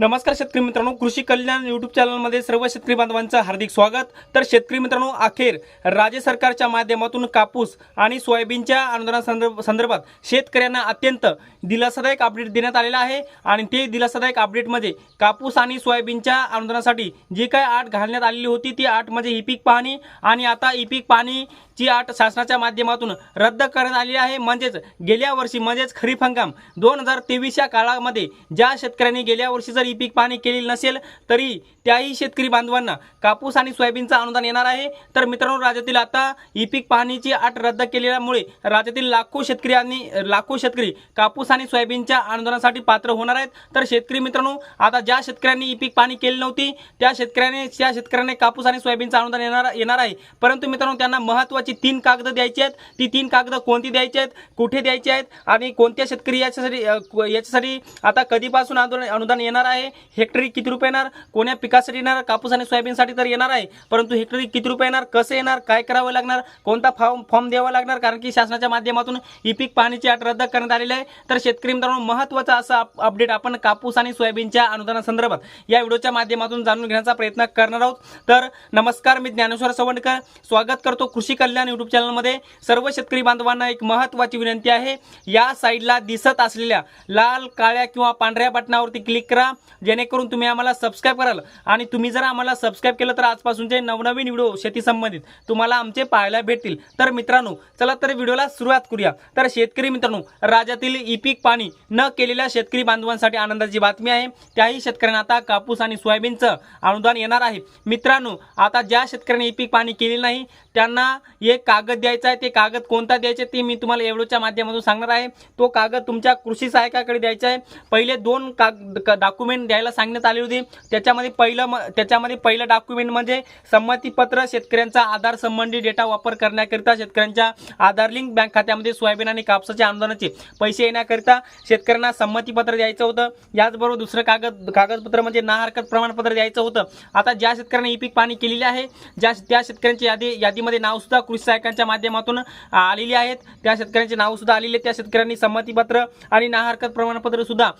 नमस्कार शेतकरी मित्रांनो कृषी कल्याण यूट्यूब चॅनलमध्ये सर्व शेतकरी बांधवांचं हार्दिक स्वागत. तर शेतकरी मित्रांनो अखेर राज्य सरकारच्या माध्यमातून कापूस आणि सोयाबीनच्या अनुदाना संदर्भात शेतकऱ्यांना अत्यंत दिलासादायक अपडेट देण्यात आलेला आहे. आणि ते दिलासादायक अपडेटमध्ये कापूस आणि सोयाबीनच्या अनुदानासाठी जी काय आट घालण्यात आलेली होती ती आट म्हणजे ई पीक पाहणी. आणि आता ई पीक पाहणीची आट शासनाच्या माध्यमातून रद्द करण्यात आलेली आहे. म्हणजेच गेल्या वर्षी म्हणजेच खरीप हंगाम दोन हजार तेवीसच्या काळामध्ये ज्या शेतकऱ्यांनी गेल्या वर्षी जर ई पीक पाहणी केलेली नसेल तरी त्याही शेतकरी बांधवांना कापूस आणि सोयाबीनचं अनुदान येणार आहे. तर मित्रांनो राज्यातील आता ई पीक पाहणीची अट रद्द केलेल्यामुळे राज्यातील लाखो शेतकरी आणि लाखो शेतकरी कापूस आणि सोयाबीनच्या अनुदानासाठी पात्र होणार आहेत. तर शेतकरी मित्रांनो आता ज्या शेतकऱ्यांनी ई पीक पाहणी केली नव्हती त्या शेतकऱ्याने त्या शेतकऱ्याने कापूस आणि सोयाबीनचं अनुदान येणार येणार आहे. परंतु मित्रांनो त्यांना महत्त्वाची तीन कागद द्यायची आहेत. ती तीन कागद कोणती द्यायची आहेत कुठे द्यायची आहेत आणि कोणत्या शेतकरी याच्यासाठी याच्यासाठी आता कधीपासून अनुदान अनुदान येणार आहे हेक्टरी किती रुपये येणार? कोण्या पिकासाठी येणार? कापूस आणि सोयाबीनसाठी तर येणार आहे. परंतु हेक्टरी किती रुपये येणार? कसं येणार? काय करावं लागणार? कोणता फॉर्म फॉर्म द्यावा लागणार? कारण की शासनाच्या माध्यमातून ई पीक पाहणीची अट रद्द करण्यात आलेली आहे. तर शेतकरी मित्रांनो महत्त्वाचा असा अप- अपडेट आपण कापूस आणि सोयाबीनच्या अनुदानासंदर्भात या व्हिडिओच्या माध्यमातून जाणून घेण्याचा प्रयत्न करणार आहोत. तर नमस्कार मी ज्ञानेश्वर सवंडकर. स्वागत करतो कृषी कल्याण युट्यूब चॅनलमध्ये. सर्व शेतकरी बांधवांना एक महत्त्वाची विनंती आहे. या साईडला दिसत असलेल्या लाल काळ्या किंवा पांढऱ्या बटनावरती क्लिक करा. जेणेकरून तुम्ही आम्हाला सबस्क्राईब कराल. आणि तुम्ही जर आम्हाला सबस्क्राईब केलं तर आजपासूनचे नवनवीन व्हिडिओ शेती संबंधित तुम्हाला आमचे पाहायला भेटतील. तर मित्रांनो चला तर व्हिडिओला सुरुवात करूया. तर शेतकरी मित्रांनो राज्यातील ई पीक पाणी न केलेल्या शेतकरी बांधवांसाठी आनंदाची बातमी आहे. त्याही शेतकऱ्यांना आता कापूस आणि सोयाबीनचं अनुदान येणार आहे. मित्रांनो आता ज्या शेतकऱ्यांनी ई पीक पाणी केले नाही त्यांना एक कागद द्यायचा आहे ते कागद कोणता द्यायचे ते मी तुम्हाला एवढ्याच्या माध्यमातून सांगणार आहे. तो कागद तुमच्या कृषी सहायकाकडे द्यायचा आहे. पहिले दोन काग डॉक्युमेंट द्यायला सांगण्यात आले होते. त्याच्यामध्ये पहिलं म त्याच्यामध्ये पहिलं डॉक्युमेंट म्हणजे संमतीपत्र शेतकऱ्यांचा आधार संबंधी डेटा वापर करण्याकरिता शेतकऱ्यांच्या आधार लिंक बँक खात्यामध्ये सोयाबीन आणि कापसाच्या आमदानाचे पैसे येण्याकरिता शेतकऱ्यांना संमतीपत्र द्यायचं होतं. याचबरोबर दुसरं कागद कागदपत्र म्हणजे ना हरकत प्रमाणपत्र द्यायचं होतं. आता ज्या शेतकऱ्यांनी ई पीक पाणी केलेली आहे ज्या त्या शेतकऱ्यांची यादी यादी यादीमध्ये नावसुद्धा कृषी सहायकांच्या माध्यमातून आलेली आहेत. त्या शेतकऱ्यांचे नावसुद्धा आलेले आहेत. त्या शेतकऱ्यांनी संमतीपत्र आणि ना हरकत प्रमाणपत्र सुद्धा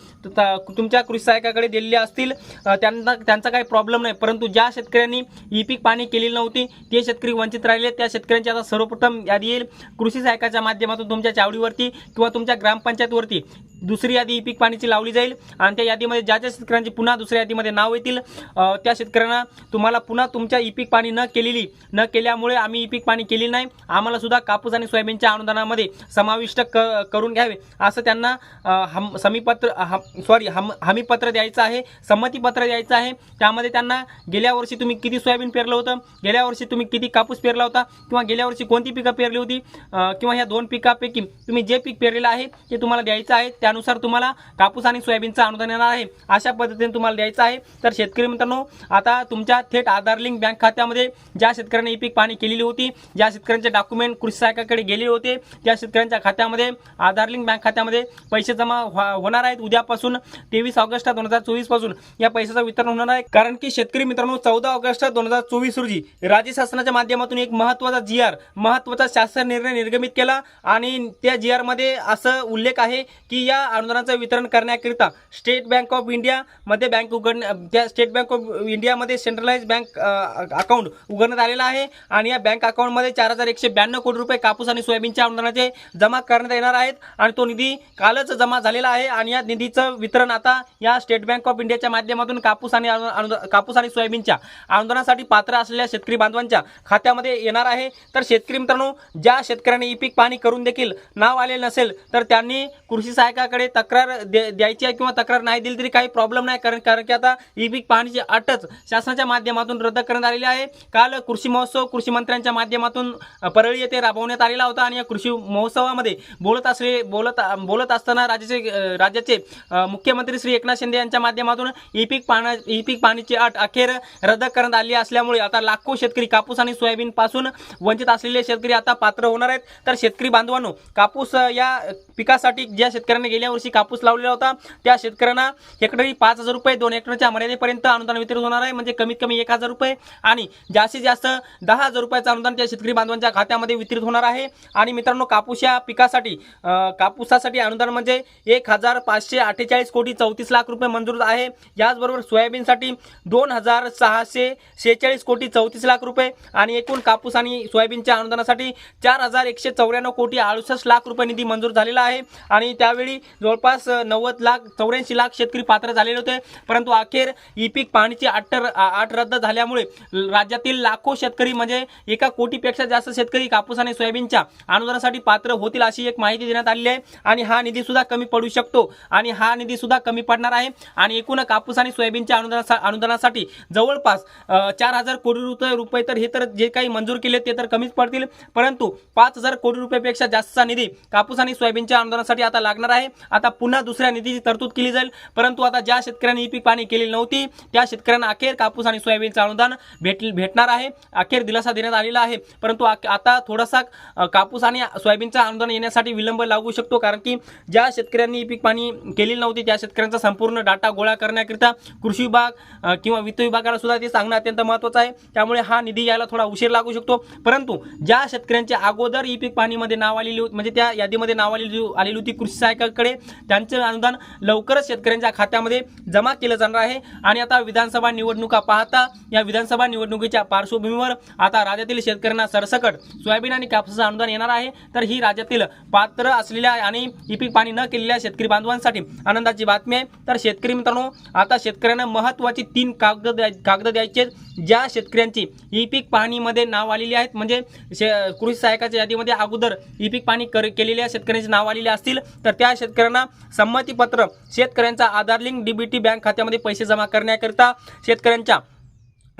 तुमच्या कृषी सहायकाकडे दिलेले असतील. त्यांना त्यांचा काही प्रॉब्लेम नाही. परंतु ज्या शेतकऱ्यांनी ई पीक पाणी केलेली नव्हती ते शेतकरी वंचित राहिले. त्या शेतकऱ्यांची आता सर्वप्रथम यादी येईल. कृषी सहायकाच्या माध्यमातून तुमच्या चावडीवरती किंवा तुमच्या ग्रामपंचायतवरती दुसरी यादी ई पीक पाणीची लावली जाईल. आणि त्या यादीमध्ये ज्या ज्या शेतकऱ्यांची पुन्हा दुसऱ्या यादीमध्ये नाव येतील त्या शेतकऱ्यांना तुम्हाला पुन्हा तुमच्या ई पीक पाणी न केलेली न केल्यामुळे आम्ही ई पीक पाणी केली नाही. आम्हाला सुद्धा कापूस आणि सोयाबीनच्या अनुदानामध्ये समाविष्ट क करून घ्यावे. असं त्यांना हम समीपत्र सॉरी हम हमीपत्र द्यायचं आहे संमतीपत्र द्यायचं आहे. त्यामध्ये त्यांना गेल्या वर्षी तुम्ही किती सोयाबीन पेरलं होतं गेल्या वर्षी तुम्ही किती कापूस पेरला होता किंवा गेल्या वर्षी कोणती पिकं पेरली होती किंवा ह्या दोन पिकापैकी तुम्ही जे पीक पेरलेलं आहे ते तुम्हाला द्यायचं आहे. त्या त्यानुसार तुम्हाला कापूस आणि सोयाबीनचं अनुदान येणार आहे. अशा पद्धतीने तुम्हाला द्यायचं आहे. तर शेतकरी मित्रांनो आता तुमच्या थेट आधार लिंक बँक खात्यामध्ये ज्या शेतकऱ्यांनी ई पीक पाणी केलेली होती ज्या शेतकऱ्यांचे डॉक्युमेंट कृषी सहायकाकडे गेले होते त्या शेतकऱ्यांच्या खात्यामध्ये आधार लिंक बँक खात्यामध्ये पैसे जमा व्हा- होणार आहेत. उद्यापासून तेवीस ऑगस्ट दोन हजार चोवीसपासून या पैशाचं वितरण होणार आहे. कारण की शेतकरी मित्रांनो चौदा ऑगस्ट दोन हजार चोवीस रोजी राज्य शासनाच्या माध्यमातून एक महत्त्वाचा जी आर महत्त्वाचा शासन निर्णय निर्गमित केला. आणि त्या जी आरमध्ये असं उल्लेख आहे की या या अनुदानाचं वितरण करण्याकरिता स्टेट बँक ऑफ इंडियामध्ये बँक उघडण्या त्या स्टेट बँक ऑफ इंडियामध्ये सेंट्रलाइज बँक अकाउंट उघडण्यात आलेलं आहे. आणि या बँक अकाउंटमध्ये चार हजार एकशे ब्याण्णव कोटी रुपये कापूस आणि सोयाबीनच्या अनुदानाचे जमा करण्यात येणार आहेत. आणि तो निधी कालच जमा झालेला आहे. आणि या निधीचं वितरण आता या स्टेट बँक ऑफ इंडियाच्या माध्यमातून कापूस आणि कापूस आणि सोयाबीनच्या अनुदानासाठी पात्र असलेल्या शेतकरी बांधवांच्या खात्यामध्ये येणार आहे. तर शेतकरी मित्रांनो ज्या शेतकऱ्यांनी ई पीक पाणी करून देखील नाव आले नसेल तर त्यांनी कृषी सहायकाकडे तक्रार द्या- द्यायची आहे किंवा तक्रार नाही दिली तरी काही प्रॉब्लेम नाही. कारण कारण की आता ई पीक पाणीची अटच शासनाच्या माध्यमातून रद्द करण्यात आलेली आहे. काल कृषी महोत्सव कृषी मंत्र्यांच्या माध्यमातून परळी येथे राबवण्यात आलेला होता आणि या कृषी महोत्सवामध्ये बोलत असले बोलत बोलत असताना राज्याचे राज्याचे मुख्यमंत्री श्री एकनाथ शिंदे यांच्या माध्यमातून ई पीक पाण्या ई पीक पाणीची अट अखेर रद्द करण्यात आली असल्यामुळे आता लाखो शेतकरी कापूस आणि सोयाबीन पासून वंचित असलेले शेतकरी आता पात्र होणार आहेत. तर शेतकरी बांधवांनो कापूस या पिकासाठी ज्या शेतकऱ्यांनी गेल्या वर्षी कापूस लावलेला होता. त्या शेतकऱ्यांना हेक्टरी पाच हजार रुपये दोन हेक्टरच्या मर्यादेपर्यंत अनुदान वितरित होणार आहे. म्हणजे कमीत कमी एक हजार रुपये. आणि जास्तीत जास्त दहा हजार रुपयाचं अनुदान त्या शेतकरी बांधवांच्या खात्यामध्ये वितरित होणार आहे. आणि मित्रांनो कापूस या पिकासाठी कापूसासाठी अनुदान म्हणजे एक हजार पाचशे अठ्ठेचाळीस कोटी चौतीस लाख रुपये मंजूर आहे. याचबरोबर सोयाबीनसाठी दोन हजार सहाशे शेहेचाळीस कोटी चौतीस लाख रुपये. आणि एकूण कापूस आणि सोयाबीनच्या अनुदानासाठी चार हजार एकशे चौऱ्याण्णव कोटी अडुसष्ट लाख रुपये निधी मंजूर झालेला आहे. आणि त्यावेळी जवळपास नव्वद लाख चौऱ्याऐंशी लाख शेतकरी पात्र झालेले होते. परंतु अखेर ई पीक पाणीची आठ आठ रद्द झाल्यामुळे राज्यातील लाखो शेतकरी म्हणजे एका कोटीपेक्षा जास्त शेतकरी कापूस आणि सोयाबीनच्या अनुदानासाठी पात्र होतील अशी एक माहिती देण्यात आलेली आहे. आणि हा निधी सुद्धा कमी पडू शकतो. आणि हा निधी सुद्धा कमी पडणार आहे. आणि एकूण कापूस आणि सोयाबीनच्या अनुदाना अनुदानासाठी जवळपास चार हजार कोटी रुपये रुपये तर हे तर जे काही मंजूर केले ते तर कमीच पडतील. परंतु पाच हजार कोटी रुपयापेक्षा जास्तचा निधी कापूस आणि सोयाबीनच्या अनुदानासाठी आता लागणार आहे. आता पुन्हा दुसऱ्या निधीची तरतूद केली जाईल. परंतु आता ज्या शेतकऱ्यांनी ई पीक पाणी केलेली नव्हती त्या शेतकऱ्यांना अखेर कापूस आणि सोयाबीनचं अनुदान भेट भेटणार आहे. अखेर दिलासा देण्यात आलेला आहे. परंतु आता थोडासा कापूस आणि सोयाबीनचं अनुदान येण्यासाठी विलंब लागू शकतो. कारण की ज्या शेतकऱ्यांनी ई पीक पाणी केलेली नव्हती त्या शेतकऱ्यांचा संपूर्ण डाटा गोळा करण्याकरिता कृषी विभाग किंवा वित्त विभागाला सुद्धा ते सांगणं अत्यंत महत्त्वाचं आहे. त्यामुळे हा निधी यायला थोडा उशीर लागू शकतो. परंतु ज्या शेतकऱ्यांच्या अगोदर ई पीक पाणीमध्ये नाव आलेली होती म्हणजे त्या यादीमध्ये नाव आलेली आलेली होती कृषी सहाय्यकाकडे त्यांचं अनुदान लवकरच शेतकऱ्यांच्या खात्यामध्ये जमा केलं जाणार आहे. आणि आता विधानसभा निवडणुका पाहता या विधानसभा निवडणुकीच्या पार्श्वभूमीवर आता राज्यातील शेतकऱ्यांना सरसकट सोयाबीन आणि कापसाचं अनुदान येणार आहे. तर ही राज्यातील पात्र असलेल्या आणि ई पीक पाणी न केलेल्या शेतकरी बांधवांसाठी आनंदाची बातमी आहे. तर शेतकरी मित्रांनो आता शेतकऱ्यांना महत्त्वाची तीन कागद द्याय कागद द्यायचे आहेत. ज्या शेतकऱ्यांची ई पीक पाहणीमध्ये नाव आलेली आहेत म्हणजे शे कृषी सहायकाच्या यादीमध्ये अगोदर ई पीक पाणी कर केलेल्या शेतकऱ्यांचे नाव आलेले असतील. तर त्या शेत शेतकऱ्यांना संमतीपत्र. शेतकऱ्यांचा आधार लिंक डीबीटी बँक खात्यामध्ये पैसे जमा करण्याकरिता शेतकऱ्यांच्या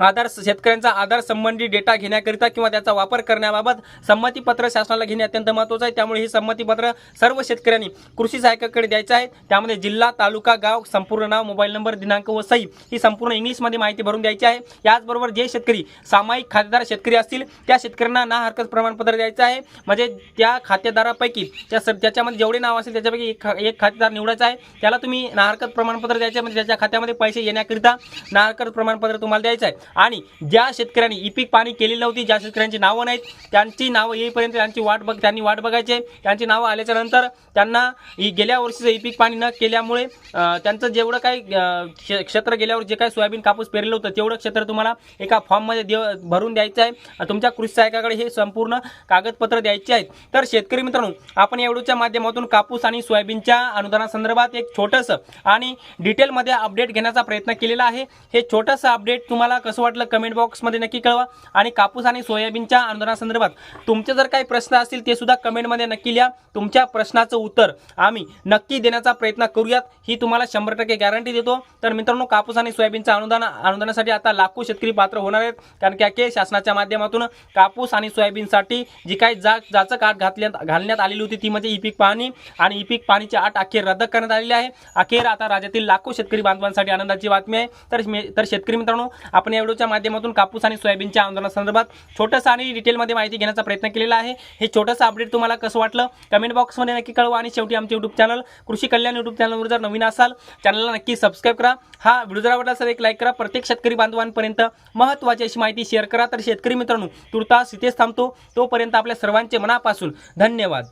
आधार शेतकऱ्यांचा आधार संबंधी डेटा घेण्याकरिता किंवा त्याचा वापर करण्याबाबत संमतीपत्र शासनाला घेणे अत्यंत महत्त्वाचं आहे. त्यामुळे हे संमतीपत्र सर्व शेतकऱ्यांनी कृषी सहाय्यकाकडे द्यायचं आहे. त्यामध्ये जिल्हा तालुका गाव संपूर्ण नाव मोबाईल नंबर दिनांक व सई ही संपूर्ण इंग्लिशमध्ये माहिती भरून द्यायची आहे. याचबरोबर जे शेतकरी सामायिक खातेदार शेतकरी असतील त्या शेतकऱ्यांना ना हरकत प्रमाणपत्र द्यायचं आहे. म्हणजे त्या खातेदारापैकी त्या स त्याच्यामध्ये जेवढे नाव असेल त्याच्यापैकी एक खा एक खातेदार निवडायचा आहे. त्याला तुम्ही ना हरकत प्रमाणपत्र द्यायचं आहे. म्हणजे त्याच्या खात्यामध्ये पैसे येण्याकरिता ना हरकत प्रमाणपत्र तुम्हाला द्यायचं आहे. आणि ज्या शेतकऱ्यांनी ई पीक पाणी केलेली नव्हती ज्या शेतकऱ्यांची नावं नाहीत त्यांची नावं येईपर्यंत त्यांची वाट बघ त्यांनी वाट बघायची. आहे त्यांची नावं आल्याच्यानंतर त्यांना गेल्या वर्षीचं ई पीक पाणी न केल्यामुळे त्यांचं जेवढं काही क्षेत्र गेल्यावर जे काही सोयाबीन कापूस पेरलं होतं तेवढं क्षेत्र तुम्हाला एका फॉर्ममध्ये देव भरून द्यायचं आहे. तुमच्या कृषी सहायकाकडे हे संपूर्ण कागदपत्र द्यायचे आहेत. तर शेतकरी मित्रांनो आपण या माध्यमातून कापूस आणि सोयाबीनच्या अनुदानासंदर्भात एक छोटंसं आणि डिटेलमध्ये अपडेट घेण्याचा प्रयत्न केलेला आहे. हे छोटंसं अपडेट तुम्हाला कसं वाटलं कमेंट बॉक्समध्ये नक्की कळवा. आणि कापूस आणि सोयाबीनच्या अनुदानासंदर्भात तुमचे जर काही प्रश्न असतील ते सुद्धा कमेंटमध्ये नक्की लिहा. तुमच्या प्रश्नाचं उत्तर आम्ही नक्की देण्याचा प्रयत्न करूयात. ही तुम्हाला शंभर टक्के गॅरंटी देतो. तर मित्रांनो कापूस आणि सोयाबीनचं अनुदान अनुदानासाठी आता लाखो शेतकरी पात्र होणार आहेत. कारण की अखेर शासनाच्या माध्यमातून कापूस आणि सोयाबीनसाठी जी काही जा जाचक आठ घातल्यात घालण्यात आलेली होती ती म्हणजे ई पीक पाणी. आणि ई पीक पाणीची आठ अखेर रद्द करण्यात आलेली आहे. अखेर आता राज्यातील लाखो शेतकरी बांधवांसाठी आनंदाची बातमी आहे. तर मे- तर शेतकरी मित्रांनो आपण या व्हिडिओच्या माध्यमातून कापूस आणि सोयाबीनच्या आंदोलनासंदर्भात छोटंसं आणि डिटेलमध्ये माहिती घेण्याचा प्रयत्न केलेला आहे. हे छोटंसं अपडेट तुम्हाला कसं वाटलं? कमेंट बॉक्समध्ये नक्की कळवा आणि शेवटी आमचे यूट्यूब चॅनल कृषी कल्याण यूट्यूब चॅनलवर जर नवीन असाल चॅनलला नक्की सबस्क्राईब करा. हा व्हिडिओ जर आवडला असेल एक लाईक करा. प्रत्येक शेतकरी बांधवांपर्यंत महत्त्वाची अशी माहिती शेअर करा. तर शेतकरी मित्रांनो तुर्तास इथेच थांबतो. तोपर्यंत आपल्या सर्वांचे मनापासून धन्यवाद.